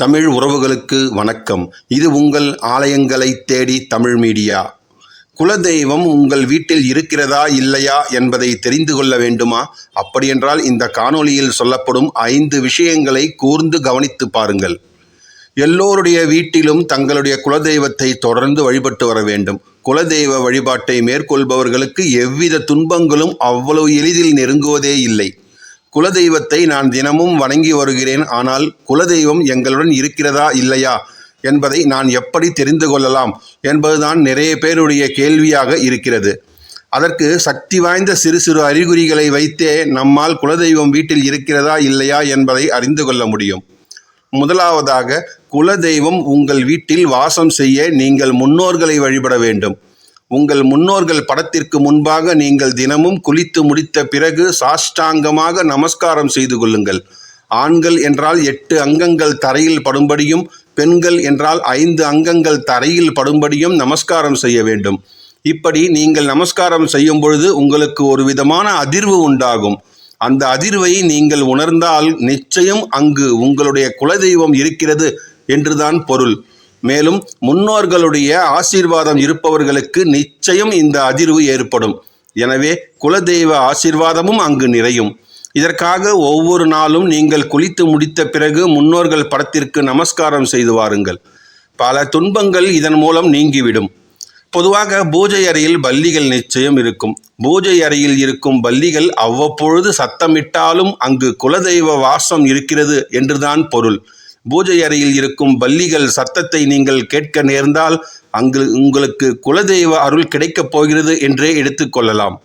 தமிழ் உறவுகளுக்கு வணக்கம். இது உங்கள் ஆலயங்களை தேடி தமிழ் மீடியா. குலதெய்வம் உங்கள் வீட்டில் இருக்கிறதா இல்லையா என்பதை தெரிந்து கொள்ள வேண்டுமா? அப்படியென்றால் இந்த காணொளியில் சொல்லப்படும் ஐந்து விஷயங்களை கூர்ந்து கவனித்து பாருங்கள். எல்லோருடைய வீட்டிலும் தங்களுடைய குலதெய்வத்தை தொடர்ந்து வழிபட்டு வர வேண்டும். குலதெய்வ வழிபாட்டை மேற்கொள்பவர்களுக்கு எவ்வித துன்பங்களும் அவ்வளவு எளிதில் நெருங்குவதே இல்லை. குலதெய்வத்தை நான் தினமும் வணங்கி வருகிறேன் ஆனால் குலதெய்வம் எங்களுடன் இருக்கிறதா இல்லையா என்பதை நான் எப்படி தெரிந்து கொள்ளலாம் என்பதுதான் நிறைய பேருடைய கேள்வியாக இருக்கிறது. அதற்கு சக்தி வாய்ந்த சிறு சிறு அறிகுறிகளை வைத்தே நம்மால் குலதெய்வம் வீட்டில் இருக்கிறதா இல்லையா என்பதை அறிந்து கொள்ள முடியும். முதலாவதாக குலதெய்வம் உங்கள் வீட்டில் வாசம் செய்ய நீங்கள் முன்னோர்களை வழிபட வேண்டும். உங்கள் முன்னோர்கள் படத்திற்கு முன்பாக நீங்கள் தினமும் குளித்து முடித்த பிறகு சாஷ்டாங்கமாக நமஸ்காரம் செய்து கொள்ளுங்கள். ஆண்கள் என்றால் எட்டு அங்கங்கள் தரையில் படும்படியும் பெண்கள் என்றால் ஐந்து அங்கங்கள் தரையில் படும்படியும் நமஸ்காரம் செய்ய வேண்டும். இப்படி நீங்கள் நமஸ்காரம் செய்யும் பொழுது உங்களுக்கு ஒரு விதமான அதிர்வு உண்டாகும். அந்த அதிர்வை நீங்கள் உணர்ந்தால் நிச்சயம் அங்கு உங்களுடைய குலதெய்வம் இருக்கிறது என்றுதான் பொருள். மேலும் முன்னோர்களுடைய ஆசீர்வாதம் இருப்பவர்களுக்கு நிச்சயம் இந்த அதிர்வு ஏற்படும். எனவே குலதெய்வ ஆசீர்வாதமும் அங்கு நிறையும். இதற்காக ஒவ்வொரு நாளும் நீங்கள் குளித்து முடித்த பிறகு முன்னோர்கள் படத்திற்கு நமஸ்காரம் செய்து வாருங்கள். பல துன்பங்கள் இதன் மூலம் நீங்கிவிடும். பொதுவாக பூஜை அறையில் பல்லிகள் நிச்சயம் இருக்கும். பூஜை அறையில் இருக்கும் பல்லிகள் அவ்வப்பொழுது சத்தமிட்டாலும் அங்கு குலதெய்வ வாசம் இருக்கிறது என்றுதான் பொருள். பூஜை அறையில் இருக்கும் பல்லிகள் சத்தத்தை நீங்கள் கேட்க நேர்ந்தால் அங்கு உங்களுக்கு குலதெய்வ அருள் கிடைக்கப் போகிறது என்றே எடுத்துக்கொள்ளலாம்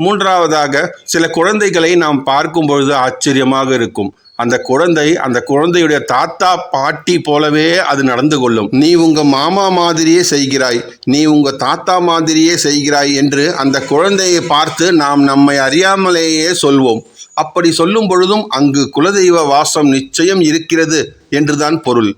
மூன்றாவதாக சில குழந்தைகளை நாம் பார்க்கும் பொழுது ஆச்சரியமாக இருக்கும். அந்த குழந்தை அந்த குழந்தையுடைய தாத்தா பாட்டி போலவே அது நடந்து கொள்ளும். நீ உங்க மாமா மாதிரியே செய்கிறாய். நீ உங்க தாத்தா மாதிரியே செய்கிறாய் என்று அந்த குழந்தையை பார்த்து நாம் நம்மை அறியாமலேயே சொல்வோம். அப்படி சொல்லும் பொழுதும் அங்கு குலதெய்வ வாசம் நிச்சயம் இருக்கிறது என்றுதான் பொருள்.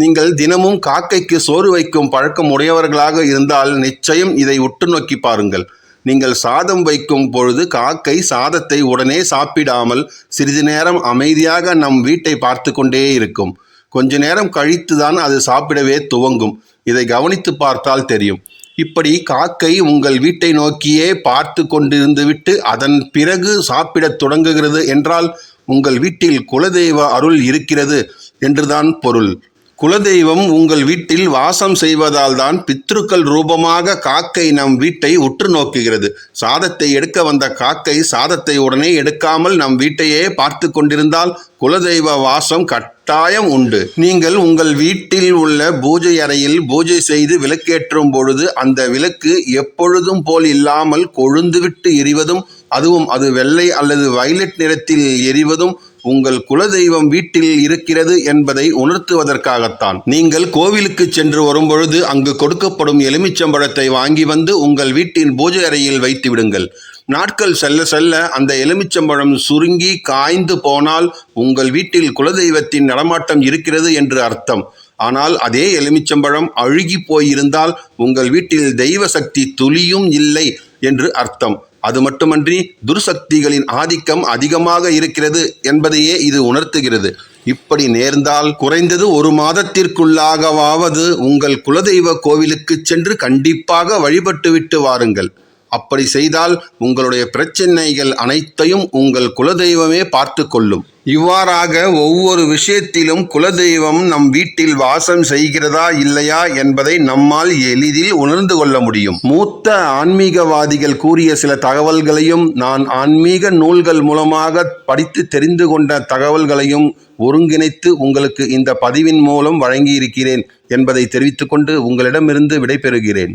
நீங்கள் தினமும் காக்கைக்கு சோறு வைக்கும் பழக்கம் உடையவர்களாக இருந்தால் நிச்சயம் இதை உற்று நோக்கி பாருங்கள். நீங்கள் சாதம் வைக்கும் பொழுது காக்கை சாதத்தை உடனே சாப்பிடாமல் சிறிது நேரம் அமைதியாக நம் வீட்டை பார்த்து கொண்டே இருக்கும். கொஞ்ச நேரம் கழித்து தான் அது சாப்பிடவே துவங்கும். இதை கவனித்து பார்த்தால் தெரியும். இப்படி காக்கை உங்கள் வீட்டை நோக்கியே பார்த்து கொண்டிருந்து விட்டு அதன் பிறகு சாப்பிடத் தொடங்குகிறது என்றால் உங்கள் வீட்டில் குலதெய்வ அருள் இருக்கிறது என்றுதான் பொருள். குலதெய்வம் உங்கள் வீட்டில் வாசம் செய்வதால் தான் பித்ருக்கள் ரூபமாக காக்கை நம் வீட்டை உற்று நோக்குகிறது. சாதத்தை எடுக்க வந்த காக்கை சாதத்தை உடனே எடுக்காமல் நம் வீட்டையே பார்த்து கொண்டிருந்தால் குலதெய்வ வாசம் கட்டாயம் உண்டு. நீங்கள் உங்கள் வீட்டில் உள்ள பூஜை அறையில் பூஜை செய்து விளக்கேற்றும் பொழுது அந்த விளக்கு எப்பொழுதும் போல் இல்லாமல் கொழுந்துவிட்டு எரிவதும் அதுவும் அது வெள்ளை அல்லது வயலட் நிறத்தில் எரிவதும் உங்கள் குலதெய்வம் வீட்டில் இருக்கிறது என்பதை உணர்த்துவதற்காகத்தான். நீங்கள் கோவிலுக்கு சென்று வரும்பொழுது அங்கு கொடுக்கப்படும் எலுமிச்சம்பழத்தை வாங்கி வந்து உங்கள் வீட்டின் பூஜை அறையில் வைத்து விடுங்கள். நாட்கள் செல்ல செல்ல அந்த எலுமிச்சம்பழம் சுருங்கி காய்ந்து போனால் உங்கள் வீட்டில் குலதெய்வத்தின் நடமாட்டம் இருக்கிறது என்று அர்த்தம். ஆனால் அதே எலுமிச்சம்பழம் அழுகி போயிருந்தால் உங்கள் வீட்டில் தெய்வ சக்தி துளியும் இல்லை. என்று அர்த்தம். அது மட்டுமன்றி துர்சக்திகளின் ஆதிக்கம் அதிகமாக இருக்கிறது என்பதையே இது உணர்த்துகிறது. இப்படி நேர்ந்தால் குறைந்தது ஒரு மாதத்திற்குள்ளாகவாவது உங்கள் குலதெய்வ கோவிலுக்கு சென்று கண்டிப்பாக வழிபட்டுவிட்டு வாருங்கள். அப்படி செய்தால் உங்களுடைய பிரச்சனைகள் அனைத்தையும் உங்கள் குலதெய்வமே பார்த்து கொள்ளும். இவ்வாறாக ஒவ்வொரு விஷயத்திலும் குலதெய்வம் நம் வீட்டில் வாசம் செய்கிறதா இல்லையா என்பதை நம்மால் எளிதில் உணர்ந்து கொள்ள முடியும். மூத்த ஆன்மீகவாதிகள் கூறிய சில தகவல்களையும் நான் ஆன்மீக நூல்கள் மூலமாக படித்து தெரிந்து கொண்ட தகவல்களையும் ஒருங்கிணைத்து உங்களுக்கு இந்த பதிவின் மூலம் வழங்கியிருக்கிறேன் என்பதை தெரிவித்துக்கொண்டு உங்களிடமிருந்து விடைபெறுகிறேன்.